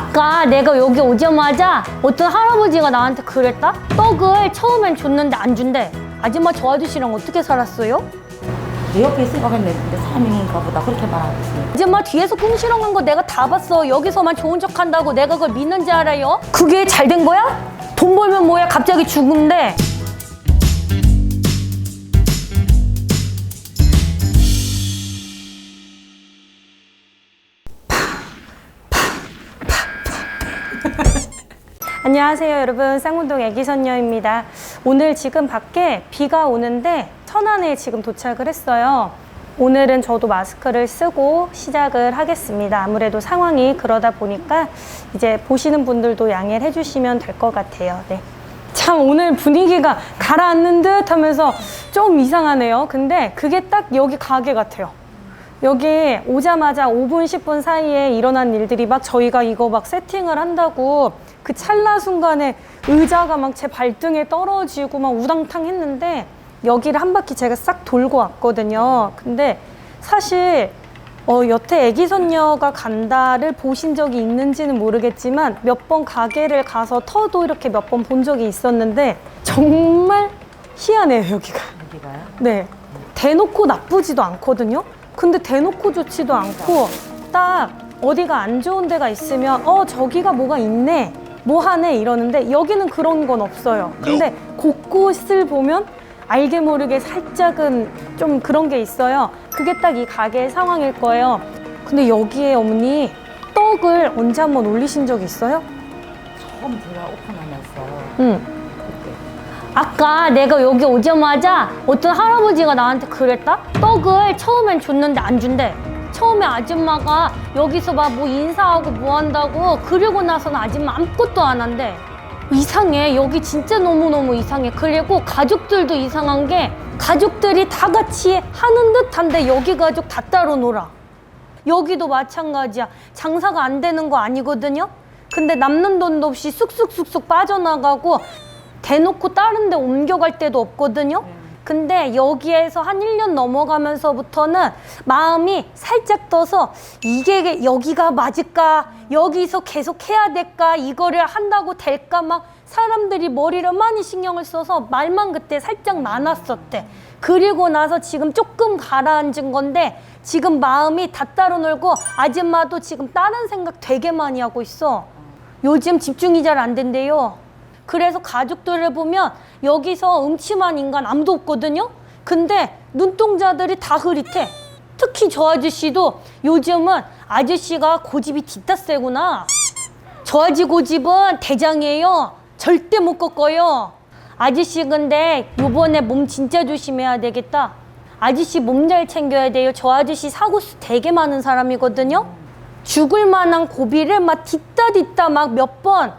아까 내가 여기 오자마자 어떤 할아버지가 나한테 그랬다? 떡을 처음엔 줬는데 안 준대. 아줌마 저 아저씨랑 어떻게 살았어요? 내 옆에 있으니까 근데 사람인가 보다 그렇게 말하겠습니까? 아줌마 뒤에서 궁시렁한 거 내가 다 봤어. 여기서만 좋은 척 한다고 내가 그걸 믿는지 알아요? 그게 잘 된 거야? 돈 벌면 뭐야? 갑자기 죽은데. 안녕하세요 여러분. 쌍문동 애기선녀입니다. 오늘 지금 밖에 비가 오는데 천안에 지금 도착을 했어요. 오늘은 저도 마스크를 쓰고 시작을 하겠습니다. 아무래도 상황이 그러다 보니까 이제 보시는 분들도 양해를 해주시면 될 것 같아요. 네. 참 오늘 분위기가 가라앉는 듯 하면서 좀 이상하네요. 근데 그게 딱 여기 가게 같아요 여기 오자마자 5분, 10분 사이에 일어난 일들이 막 저희가 이거 막 세팅을 한다고 그 찰나 순간에 의자가 막 제 발등에 떨어지고 막 우당탕 했는데 여기를 한 바퀴 제가 싹 돌고 왔거든요. 근데 사실 어, 여태 애기선녀가 간다를 보신 적이 있는지는 모르겠지만 몇 번 가게를 가서 터도 이렇게 몇 번 본 적이 있었는데 정말 희한해요, 여기가. 여기가요? 네. 대놓고 나쁘지도 않거든요. 근데 대놓고 좋지도 않고 딱 어디가 안 좋은 데가 있으면 어 저기가 뭐가 있네 뭐 하네 이러는데 여기는 그런 건 없어요. 근데 곳곳을 보면 알게 모르게 살짝은 좀 그런 게 있어요. 그게 딱 이 가게의 상황일 거예요. 근데 여기에 어머니 떡을 언제 한번 올리신 적 있어요? 처음 제가 오픈하면서 응. 아까 내가 여기 오자마자 어떤 할아버지가 나한테 그랬다? 떡을 처음엔 줬는데 안 준대. 처음에 아줌마가 여기서 막 뭐 인사하고 뭐 한다고 그리고 나서는 아줌마 아무것도 안 한대. 이상해. 여기 진짜 너무너무 이상해. 그리고 가족들도 이상한 게 가족들이 다 같이 하는 듯한데 여기 가족 다 따로 놀아. 여기도 마찬가지야. 장사가 안 되는 거 아니거든요? 근데 남는 돈도 없이 쑥쑥쑥쑥 빠져나가고 대놓고 다른 데 옮겨갈 데도 없거든요? 근데 여기에서 한 1년 넘어가면서부터는 마음이 살짝 떠서 이게 여기가 맞을까? 여기서 계속 해야 될까? 이거를 한다고 될까? 막 사람들이 머리를 많이 신경을 써서 말만 그때 살짝 많았었대. 그리고 나서 지금 조금 가라앉은 건데 지금 마음이 다 따로 놀고 아줌마도 지금 다른 생각 되게 많이 하고 있어. 요즘 집중이 잘 안 된대요. 그래서 가족들을 보면 여기서 음침한 인간 아무도 없거든요. 근데 눈동자들이 다 흐릿해. 특히 저 아저씨도 요즘은 아저씨가 고집이 뒤따 세구나. 저 아지 고집은 대장이에요. 절대 못 꺾어요. 아저씨 근데 요번에 몸 진짜 조심해야 되겠다. 아저씨 몸 잘 챙겨야 돼요. 저 아저씨 사고수 되게 많은 사람이거든요. 죽을 만한 고비를 막 뒤따 뒤따 막 몇 번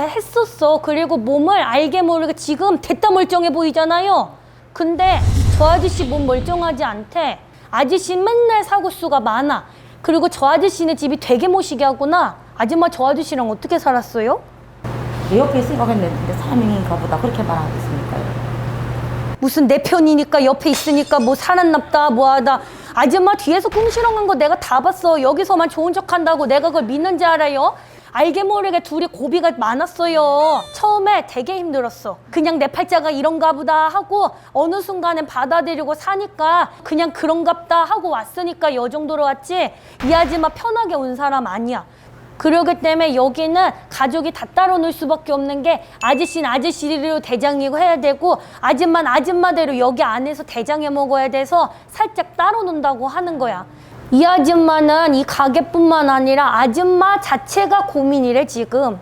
했었어. 그리고 몸을 알게 모르게 지금 됐다 멀쩡해 보이잖아요. 근데 저 아저씨 몸 멀쩡하지 않대. 아저씨 맨날 사고수가 많아. 그리고 저 아저씨네 집이 되게 모시게 하구나. 아줌마 저 아저씨랑 어떻게 살았어요? 내 옆에 있으니까 근데 사람인가 보다 그렇게 말하겠습니까? 무슨 내 편이니까 옆에 있으니까 뭐 살았납다 뭐하다 아줌마 뒤에서 궁시렁한 거 내가 다 봤어 여기서만 좋은 척 한다고 내가 그걸 믿는지 알아요? 알게 모르게 둘이 고비가 많았어요. 처음에 되게 힘들었어. 그냥 내 팔자가 이런가 보다 하고 어느 순간엔 받아들이고 사니까 그냥 그런갑다 하고 왔으니까 여 정도로 왔지. 이 아줌마 편하게 온 사람 아니야. 그러기 때문에 여기는 가족이 다 따로 놀 수밖에 없는 게 아저씨는 아저씨로 대장이고 해야 되고 아줌마는 아줌마대로 여기 안에서 대장해 먹어야 돼서 살짝 따로 논다고 하는 거야. 이 아줌마는 이 가게뿐만 아니라 아줌마 자체가 고민이래 지금.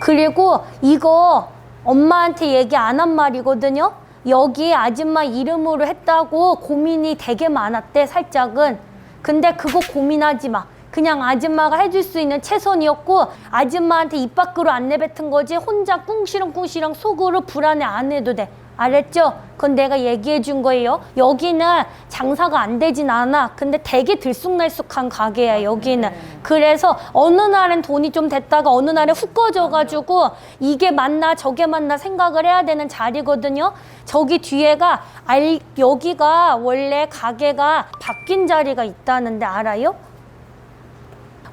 그리고 이거 엄마한테 얘기 안 한 말이거든요. 여기 아줌마 이름으로 했다고 고민이 되게 많았대, 살짝은. 근데 그거 고민하지 마. 그냥 아줌마가 해줄 수 있는 최선이었고, 아줌마한테 입 밖으로 안 내뱉은 거지, 혼자 꿍시렁꿍시렁 속으로 불안해 안 해도 돼. 알았죠? 그건 내가 얘기해 준 거예요. 여기는 장사가 안 되진 않아. 근데 되게 들쑥날쑥한 가게야, 여기는. 그래서 어느 날엔 돈이 좀 됐다가 어느 날에 훅 꺼져가지고 이게 맞나 저게 맞나 생각을 해야 되는 자리거든요. 저기 뒤에가 알, 여기가 원래 가게가 바뀐 자리가 있다는데 알아요?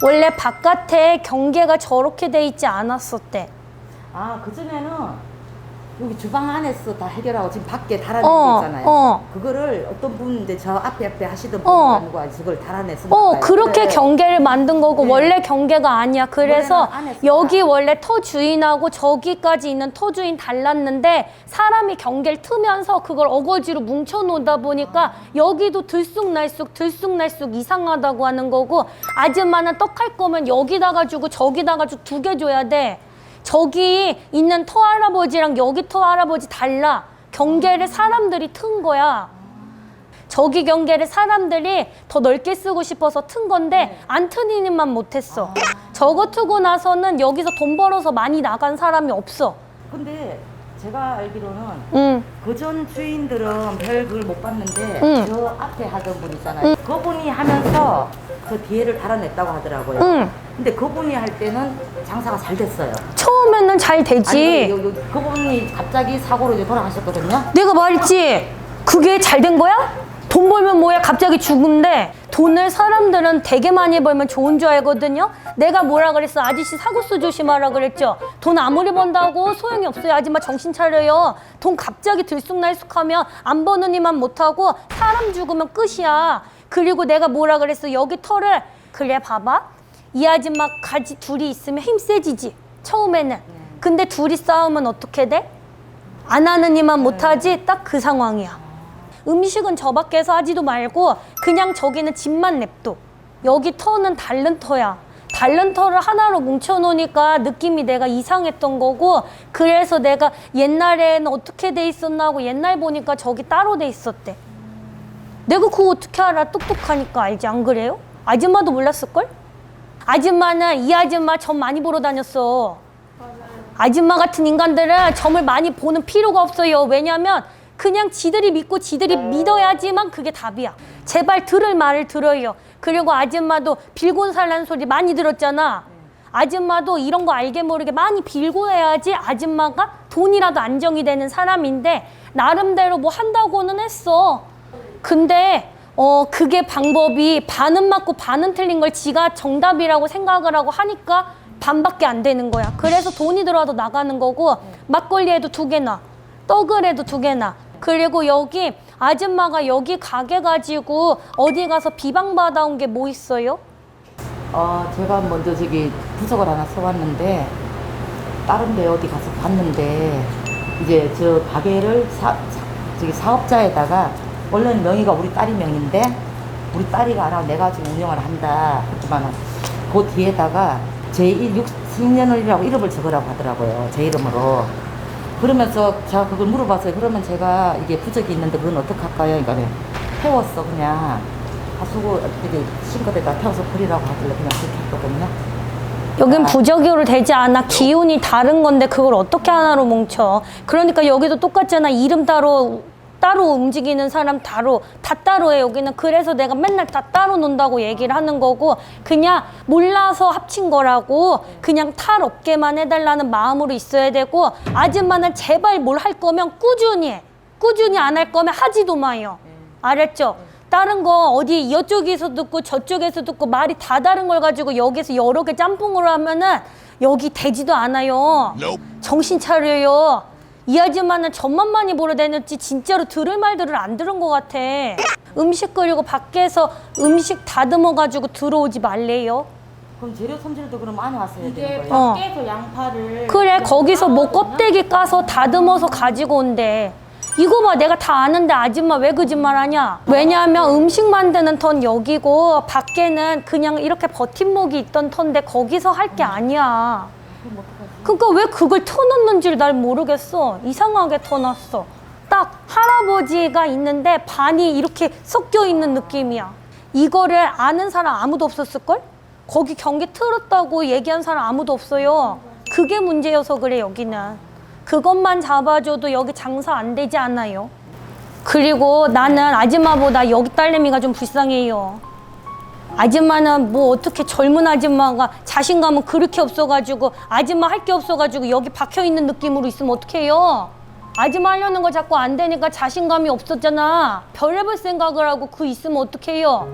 원래 바깥에 경계가 저렇게 돼 있지 않았었대. 아 그전에는 여기 주방 안에서 다 해결하고 지금 밖에 달아낸 어, 게 있잖아요. 어. 그거를 어떤 분인데 저 앞에 앞에 하시던 어. 분이 아니고 저걸 달아내서 어, 그렇게 경계를 만든 거고 네. 원래 경계가 아니야. 그래서 원래는 여기 다. 원래 터 주인하고 저기까지 있는 터 주인 달랐는데 사람이 경계를 트면서 그걸 어거지로 뭉쳐 놓다 보니까 여기도 들쑥날쑥 들쑥날쑥 이상하다고 하는 거고 아줌마는 떡 할 거면 여기다가 주고 저기다가 주고 두 개 줘야 돼. 저기 있는 터 할아버지랑 여기 터 할아버지 달라. 경계를 사람들이 튼 거야. 저기 경계를 사람들이 더 넓게 쓰고 싶어서 튼 건데 안 트니만 못했어. 저거 트고 나서는 여기서 돈 벌어서 많이 나간 사람이 없어. 근데 제가 알기로는 응. 그 전 주인들은 별 그걸 못 봤는데 응. 저 앞에 하던 분 있잖아요. 그분이 하면서 저 뒤에를 달아냈다고 하더라고요. 응. 근데 그분이 할 때는 장사가 잘 됐어요. 처음에는 잘 아니, 되지. 요, 요, 그분이 갑자기 사고로 이제 돌아가셨거든요. 내가 말했지. 그게 잘 된 거야? 돈 벌면 뭐야? 갑자기 죽은데 돈을 사람들은 되게 많이 벌면 좋은 줄 알거든요. 내가 뭐라 그랬어? 아저씨 사고수 조심하라 그랬죠. 돈 아무리 번다고 소용이 없어요. 아줌마 정신 차려요. 돈 갑자기 들쑥날쑥하면 안 버는 이만 못하고 사람 죽으면 끝이야. 그리고 내가 뭐라 그랬어? 여기 털을 그래 봐봐. 이 아줌마 가지 둘이 있으면 힘 세지지. 처음에는. 근데 둘이 싸우면 어떻게 돼? 안 하는 이만 못하지 딱 그 상황이야. 음식은 저 밖에서 하지도 말고 그냥 저기는 집만 냅둬. 여기 터는 다른 터야. 다른 터를 하나로 뭉쳐놓으니까 느낌이 내가 이상했던 거고 그래서 내가 옛날에는 어떻게 돼 있었나 하고 옛날 보니까 저기 따로 돼 있었대. 내가 그거 어떻게 알아? 똑똑하니까 알지 안 그래요? 아줌마도 몰랐을걸? 아줌마는 이 아줌마 점 많이 보러 다녔어. 아줌마 같은 인간들은 점을 많이 보는 필요가 없어요. 왜냐면 그냥 지들이 믿고 지들이 믿어야지만 그게 답이야. 제발 들을 말을 들어요. 그리고 아줌마도 빌고 살라는 소리 많이 들었잖아. 아줌마도 이런 거 알게 모르게 많이 빌고 해야지 아줌마가 돈이라도 안정이 되는 사람인데 나름대로 뭐 한다고는 했어. 근데 어 그게 방법이 반은 맞고 반은 틀린 걸 지가 정답이라고 생각을 하고 하니까 반밖에 안 되는 거야. 그래서 돈이 들어와도 나가는 거고 막걸리에도 두 개나 떡을 해도 두 개나 그리고 여기 아줌마가 여기 가게 가지고 어디 가서 비방 받아온 게 뭐 있어요? 어, 제가 먼저 저기 부적을 하나 써왔는데 다른 데 어디 가서 봤는데 이제 저 가게를 사, 사- 저기 사업자에다가 원래는 명의가 우리 딸이 명인데 우리 딸이가 안 하고 내가 지금 운영을 한다 그렇지만 그 뒤에다가 제1 6년을이라고 이름을 적으라고 하더라고요 제 이름으로. 그러면서 제가 그걸 물어봤어요. 그러면 제가 이게 부적이 있는데 그건 어떡할까요? 그러니까 태웠어 그냥. 하수구 이렇게 싱크대에다 태워서 버리라고 하길래 그냥 그렇게 했거든요. 여긴 아. 부적으로 되지 않아. 기운이 다른 건데 그걸 어떻게 하나로 뭉쳐? 그러니까 여기도 똑같잖아. 이름 따로 따로 움직이는 사람 따로 다 따로 해 여기는 그래서 내가 맨날 다 따로 논다고 얘기를 하는 거고 그냥 몰라서 합친 거라고 그냥 탈 없게만 해달라는 마음으로 있어야 되고 아줌마는 제발 뭘 할 거면 꾸준히 해 꾸준히 안 할 거면 하지도 마요 알았죠? 다른 거 어디 이쪽에서 듣고 저쪽에서 듣고 말이 다 다른 걸 가지고 여기서 여러 개 짬뽕으로 하면은 여기 되지도 않아요. 정신 차려요. 이 아줌마는 점만 많이 보러 다녔지 진짜로 들을 말들을 안 들은 것 같아. 음식 끓이고 밖에서 음식 다듬어 가지고 들어오지 말래요. 그럼 재료 손질도 그럼 많이 왔어야 이제 되는 거예요? 어. 밖에서 양파를 그래 거기서 뭐. 껍데기 까서 다듬어서 가지고 온대. 이거 봐 내가 다 아는데 아줌마 왜 거짓말하냐? 왜냐하면 음식 만드는 턴 여기고 밖에는 그냥 이렇게 버팀목이 있던 턴데 거기서 할 게 아니야. 그 러니까 왜 그걸 터놨는지를 날 모르겠어. 이상하게 터놨어. 딱 할아버지가 있는데 반이 이렇게 섞여 있는 느낌이야. 이거를 아는 사람 아무도 없었을걸? 거기 경기 틀었다고 얘기한 사람 아무도 없어요. 그게 문제여서 그래, 여기는. 그것만 잡아줘도 여기 장사 안 되지 않아요. 그리고 나는 아줌마보다 여기 딸내미가 좀 불쌍해요. 아줌마는 뭐 어떻게 젊은 아줌마가 자신감은 그렇게 없어가지고 아줌마 할 게 없어가지고 여기 박혀 있는 느낌으로 있으면 어떡해요? 아줌마 하려는 거 자꾸 안 되니까 자신감이 없었잖아. 별의별 생각을 하고 그 있으면 어떡해요?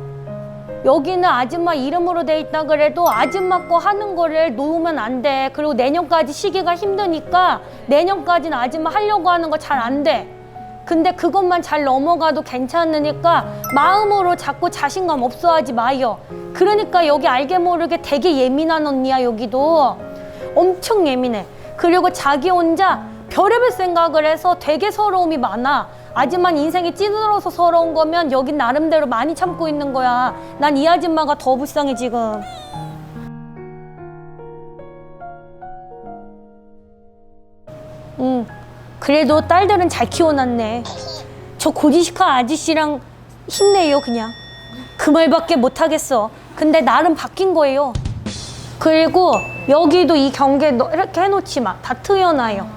여기는 아줌마 이름으로 돼 있다 그래도 아줌마 거 하는 거를 놓으면 안 돼. 그리고 내년까지 시기가 힘드니까 내년까지는 아줌마 하려고 하는 거 잘 안 돼. 근데 그것만 잘 넘어가도 괜찮으니까 마음으로 자꾸 자신감 없어 하지 마요. 그러니까 여기 알게 모르게 되게 예민한 언니야, 여기도. 엄청 예민해. 그리고 자기 혼자 별의별 생각을 해서 되게 서러움이 많아. 아줌마 인생이 찌들어서 서러운 거면 여긴 나름대로 많이 참고 있는 거야. 난 이 아줌마가 더 불쌍해, 지금. 그래도 딸들은 잘 키워놨네. 저 고지식한 아저씨랑 힘내요, 그냥. 그 말밖에 못하겠어. 근데 나름 바뀐 거예요. 그리고 여기도 이 경계 너- 이렇게 해놓지 마. 다 트여놔요.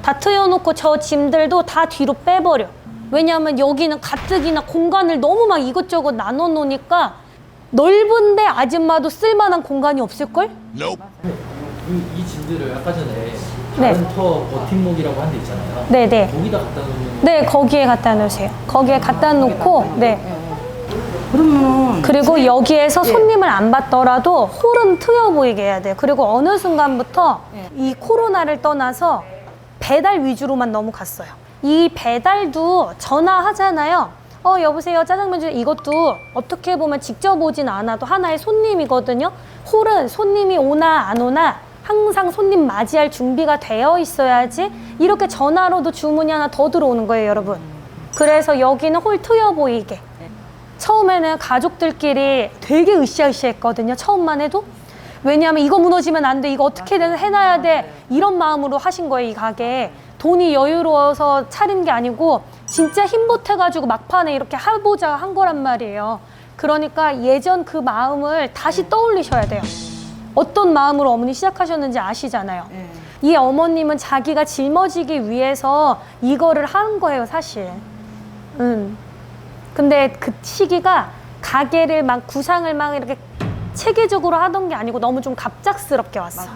다 트여놓고 저 짐들도 다 뒤로 빼버려. 왜냐하면 여기는 가뜩이나 공간을 너무 막 이것저것 나눠 놓으니까 넓은데 아줌마도 쓸만한 공간이 없을걸? 이, 이 짐들을 아까 전에 네. 다른 터 버팀목이라고 한데 있잖아요. 네 네. 거기다 갖다 놓으면 네, 거기에 갖다 놓으세요. 거기에 갖다 놓고, 네. 그러면 그리고 여기에서 예. 손님을 안 받더라도 홀은 트여 보이게 해야 돼요. 그리고 어느 순간부터 예. 이 코로나를 떠나서 배달 위주로만 너무 갔어요. 이 배달도 전화하잖아요. 어, 여보세요. 짜장면 주 이것도 어떻게 보면 직접 오진 않아도 하나의 손님이거든요. 홀은 손님이 오나 안 오나 항상 손님 맞이할 준비가 되어 있어야지 이렇게 전화로도 주문이 하나 더 들어오는 거예요, 여러분. 그래서 여기는 홀 트여 보이게. 처음에는 가족들끼리 되게 으쌰으쌰 했거든요. 처음만 해도. 왜냐하면 이거 무너지면 안 돼. 이거 어떻게든 해놔야 돼. 이런 마음으로 하신 거예요, 이 가게. 돈이 여유로워서 차린 게 아니고 진짜 힘보태가지고 막판에 이렇게 해보자 한 거란 말이에요. 그러니까 예전 그 마음을 다시 떠올리셔야 돼요. 어떤 마음으로 어머니 시작하셨는지 아시잖아요. 예. 이 어머님은 자기가 짊어지기 위해서 이거를 한 거예요, 사실. 음. 근데 그 시기가 가게를 막 구상을 막 이렇게 체계적으로 하던 게 아니고 너무 좀 갑작스럽게 왔어.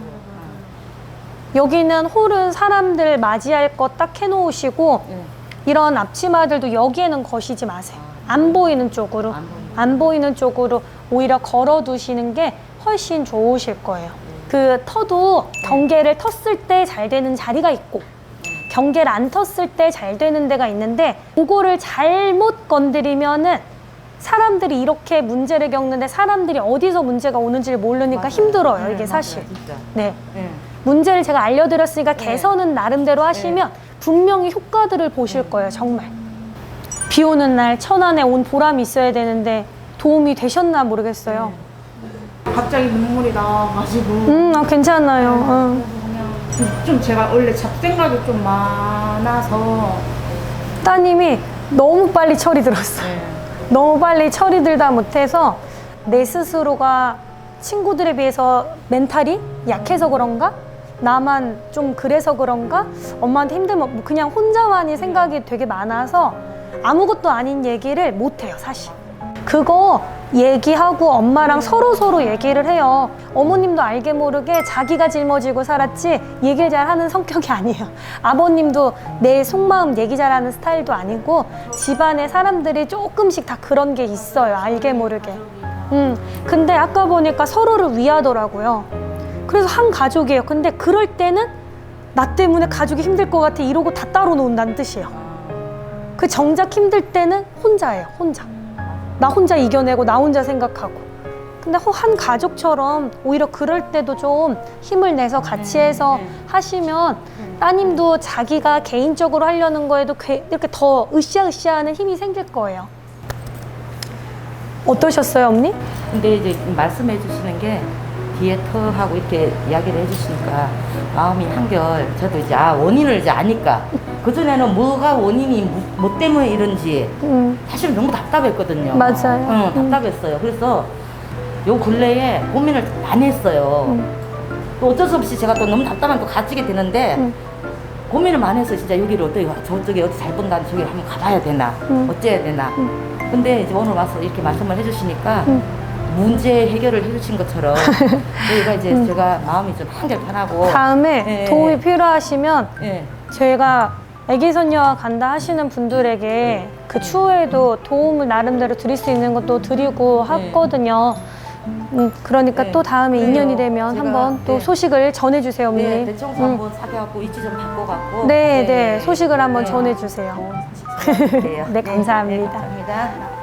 여기는 홀은 사람들 맞이할 거딱 해놓으시고 예. 이런 앞치마들도 여기에는 거시지 마세요. 안 보이는 쪽으로. 안 안 보이는 쪽으로 오히려 걸어 두시는 게 훨씬 좋으실 거예요. 그 터도 경계를 텄을 때 잘 되는 자리가 있고 경계를 안 텄을 때 잘 되는 데가 있는데 그거를 잘못 건드리면은 사람들이 이렇게 문제를 겪는데 사람들이 어디서 문제가 오는지를 모르니까 맞아요. 힘들어요, 네, 이게 맞아요, 사실. 진짜. 네. 예. 문제를 제가 알려드렸으니까 네. 개선은 나름대로 하시면 분명히 효과들을 보실 거예요, 정말. 비 오는 날 천안에 온 보람이 있어야 되는데 도움이 되셨나 모르겠어요. 갑자기 눈물이 나와가지고 음, 아, 괜찮아요. 응. 그냥 좀 제가 원래 잡생각이 좀 많아서 따님이 너무 빨리 철이 들었어요. 예. 너무 빨리 철이 들다 못해서 내 스스로가 친구들에 비해서 멘탈이 약해서 그런가? 나만 좀 그래서 그런가? 엄마한테 힘들면 뭐 그냥 혼자만이 생각이 되게 많아서 아무것도 아닌 얘기를 못해요, 사실. 그거 얘기하고 엄마랑 서로 서로 얘기를 해요. 어머님도 알게 모르게 자기가 짊어지고 살았지 얘기를 잘 하는 성격이 아니에요. 아버님도 내 속마음 얘기 잘하는 스타일도 아니고 집안에 사람들이 조금씩 다 그런 게 있어요. 알게 모르게. 음, 근데 아까 보니까 서로를 위하더라고요. 그래서 한 가족이에요. 근데 그럴 때는 나 때문에 가족이 힘들 것 같아 이러고 다 따로 놓는다는 뜻이에요. 그 정작 힘들 때는 혼자예요. 혼자. 나 혼자 이겨내고 나 혼자 생각하고. 근데 호- 한 가족처럼 오히려 그럴 때도 좀 힘을 내서 같이 해서 하시면 따님도 자기가 개인적으로 하려는 거에도 괴- 이렇게 더 으쌰으쌰하는 힘이 생길 거예요. 어떠셨어요, 언니? 근데 이제 말씀해 주시는 게 뒤에 터하고 이렇게 이야기를 해 주시니까 마음이 한결 저도 이제 아 원인을 이제 아니까 그전에는 뭐가 원인이 뭐, 뭐 때문에 이런지 음, 사실 너무 답답했거든요. 맞아요. 응, 음. 답답했어요. 그래서 요 근래에 고민을 많이 했어요. 음. 또 어쩔 수 없이 제가 또 너무 답답한 또 가지게 되는데 음. 고민을 많이 했어요. 진짜 여기를 어떻게 가- 저쪽에 어디 잘 본다는 저기 한번 가봐야 되나 음. 어째야 되나. 근데 이제 오늘 와서 이렇게 말씀을 해주시니까 음. 문제 해결을 해주신 것처럼 저희가 이제 음. 제가 마음이 좀 한결 편하고 다음에 예, 도움이 예. 필요하시면 예. 저희가 애기 손녀 간다 하시는 분들에게 그 추후에도 도움을 나름대로 드릴 수 있는 것도 드리고 네. 하거든요. 음, 그러니까 네. 또 다음에 그래요. 인연이 되면 제가, 한번 또 네. 소식을 전해주세요, 어머니. 네, 대청소 음. 한번 사겨갖고 위치 좀 바꿔갖고 네, 네, 소식을 한번 네. 전해주세요. 네, 감사합니다. 네, 감사합니다.